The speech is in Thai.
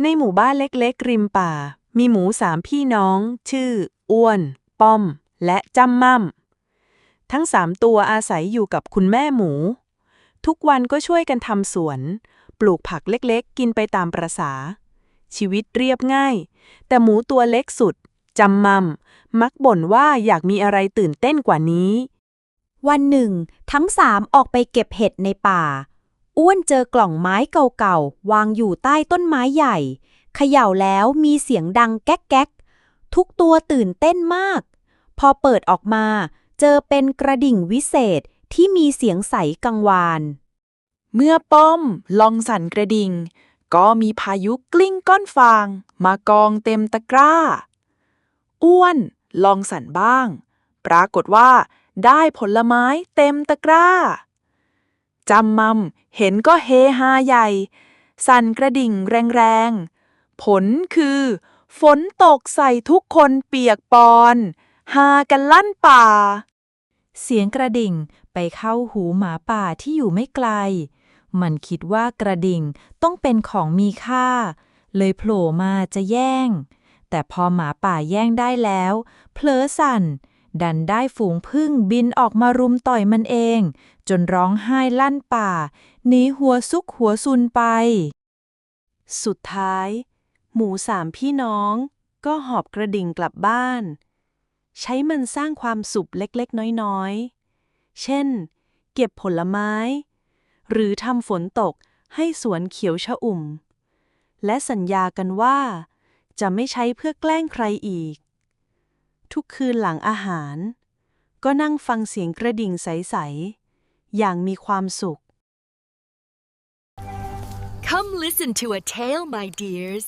ในหมู่บ้านเล็กๆ ริมป่า มีหมูสามพี่น้อง ชื่อ อ้วน ป้อม และจำม่ำทั้งสามตัวอาศัยอยู่กับคุณแม่หมู ทุกวันก็ช่วยกันทำสวน ปลูกผักเล็กๆ กินไปตามประษา ชีวิตเรียบง่าย แต่หมูตัวเล็กสุดจำม่ำมักบ่นว่าอยากมีอะไรตื่นเต้นกว่านี้ วันหนึ่ง ทั้งสามออกไปเก็บเห็ดในป่า อ้วนเจอกล่องไม้เก่าๆ วางอยู่ใต้ต้นไม้ใหญ่ เขย่าแล้วมีเสียงดังแก๊กแก๊กทุกตัวตื่นเต้นมาก พอเปิดออกมา เจอเป็นกระดิ่งวิเศษที่มีเสียงใสกังวาน เมื่อป้อมลองสั่นกระดิ่ง ก็มีพายุกลิ้งก้อนฟาง มากองเต็มตะกร้า อ้วนลองสั่นบ้าง ปรากฏว่า ได้ผลไม้เต็มตะกร้า จำมัมเห็นก็เฮฮาใหญ่ สั่นกระดิ่งแรงๆ ผลคือ ฝนตกใส่ทุกคนเปียกปอนฮากันลั่นป่า เสียงกระดิ่งไปเข้าหูหมาป่าที่อยู่ไม่ไกล มันคิดว่ากระดิ่งต้องเป็นของมีค่า เลยโผล่มาจะแย่ง แต่พอหมาป่าแย่งได้แล้ว เพลอสั่น ดันได้ฝูงพึ่งบินออกมารุมต่อยมันเอง จนร้องไห้ลั่นป่าหนีหัวซุกหัวซุนไป สุดท้าย หมูสามพี่น้องก็หอบกระดิ่งกลับบ้าน ใช้มันสร้างความสุขเล็กๆ น้อยๆ เช่น เก็บผลไม้ หรือทำฝนตกให้สวนเขียวชะอุ่ม และสัญญากันว่า จะไม่ใช้เพื่อแกล้งใครอีก ทุกคืนหลังอาหาร ก็นั่งฟังเสียงกระดิ่งใสๆ อย่างมีความสุข Come listen to a tale, my dears.